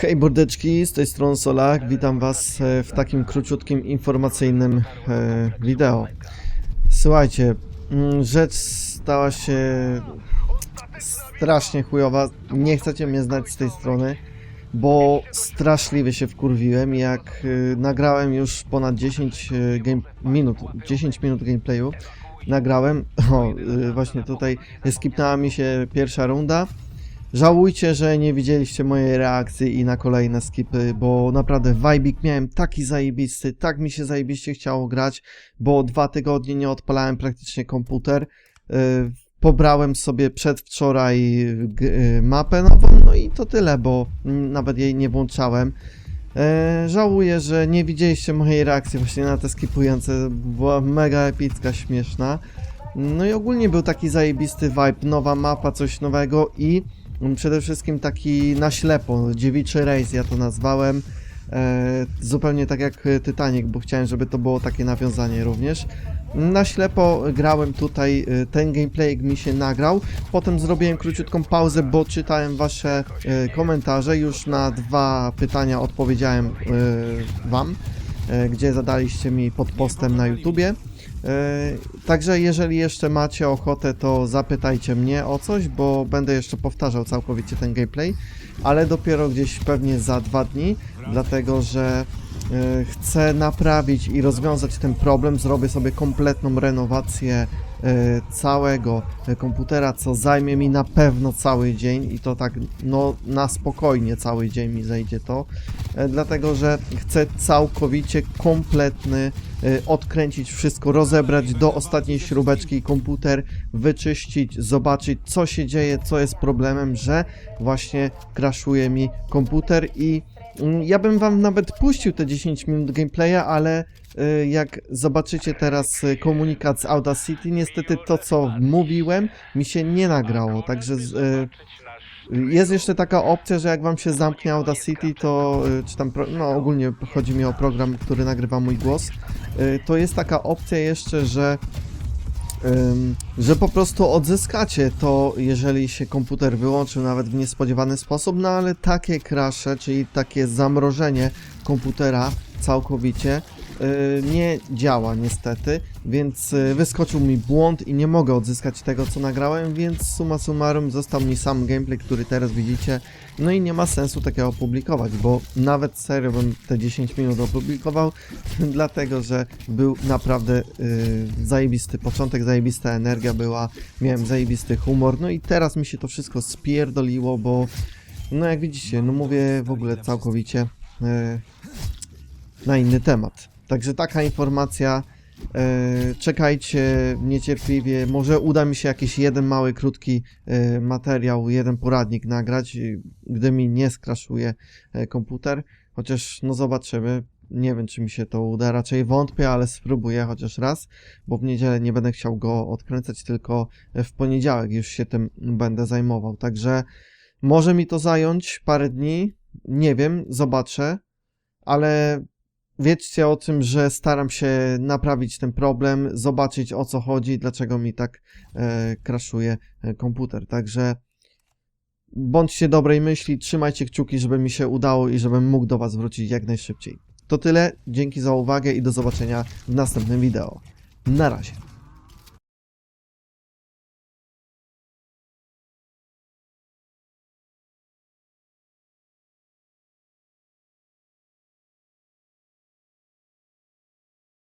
Hej bordeczki, z tej strony Solak, witam was e, w takim króciutkim informacyjnym e, wideo. Słuchajcie, mm, rzecz stała się strasznie chujowa, nie chcecie mnie znać z tej strony, bo straszliwie się wkurwiłem jak e, nagrałem już ponad 10 e, game, minut, 10 minut gameplayu, nagrałem, o właśnie tutaj skipnęła mi się pierwsza runda, Żałujcie, że nie widzieliście mojej reakcji i na kolejne skipy, bo naprawdę vibik miałem taki zajebisty, tak mi się zajebiście chciało grać, bo dwa tygodnie nie odpalałem praktycznie komputer. Yy, Pobrałem sobie przedwczoraj yy, mapę nową, no i to tyle, bo nawet jej nie włączałem. Yy, żałuję, że nie widzieliście mojej reakcji właśnie na te skipujące, była mega epicka, śmieszna. No i ogólnie był taki zajebisty vibe, nowa mapa, coś nowego i Przede wszystkim taki na ślepo, dziewiczy rejs ja to nazwałem. E, zupełnie tak jak Titanic, bo chciałem, żeby to było takie nawiązanie również. Na ślepo grałem tutaj, e, ten gameplay mi się nagrał. Potem zrobiłem króciutką pauzę, bo czytałem wasze e, komentarze. Już na dwa pytania odpowiedziałem e, wam, e, gdzie zadaliście mi pod postem na YouTubie. E, Także jeżeli jeszcze macie ochotę, to zapytajcie mnie o coś, bo będę jeszcze powtarzał całkowicie ten gameplay, ale dopiero gdzieś pewnie za dwa dni, dlatego że e, chcę naprawić i rozwiązać ten problem. Zrobię sobie kompletną renowację całego e, komputera, co zajmie mi na pewno cały dzień i to tak no na spokojnie cały dzień mi zejdzie to, e, dlatego że chcę całkowicie kompletny odkręcić wszystko, rozebrać do ostatniej śrubeczki komputer, wyczyścić, zobaczyć co się dzieje, co jest problemem, że właśnie crashuje mi komputer i ja bym wam nawet puścił te 10 minut gameplaya, ale y, jak zobaczycie teraz y, komunikat z Audacity, niestety to co mówiłem mi się nie nagrało, także y, jest jeszcze taka opcja, że jak wam się zamknie Audacity, to czy tam, no ogólnie chodzi mi o program, który nagrywa mój głos, to jest taka opcja jeszcze, że że po prostu odzyskacie to, jeżeli się komputer wyłączył nawet w niespodziewany sposób, no ale takie crashe, czyli takie zamrożenie komputera całkowicie nie działa niestety, więc y, wyskoczył mi błąd i nie mogę odzyskać tego co nagrałem, więc summa summarum został mi sam gameplay, który teraz widzicie, no i nie ma sensu takiego opublikować, bo nawet serio bym te 10 minut opublikował, dlatego że był naprawdę y, zajebisty początek, zajebista energia była, miałem zajebisty humor, no i teraz mi się to wszystko spierdoliło, bo no jak widzicie, no mówię w ogóle całkowicie y, na inny temat. Także taka informacja. E, czekajcie niecierpliwie. Może uda mi się jakiś jeden mały, krótki e, materiał, jeden poradnik nagrać, e, gdy mi nie skraszuje komputer. Chociaż no zobaczymy. Nie wiem, czy mi się to uda. Raczej wątpię, ale spróbuję chociaż raz, bo w niedzielę nie będę chciał go odkręcać, tylko w poniedziałek już się tym będę zajmował. Także może mi to zająć parę dni. Nie wiem, zobaczę ale wiedzcie o tym, że staram się naprawić ten problem, zobaczyć o co chodzi, dlaczego mi tak e, crashuje e, komputer. Także bądźcie dobrej myśli, trzymajcie kciuki, żeby mi się udało i żebym mógł do Was wrócić jak najszybciej. To tyle, dzięki za uwagę i do zobaczenia w następnym wideo. Na razie.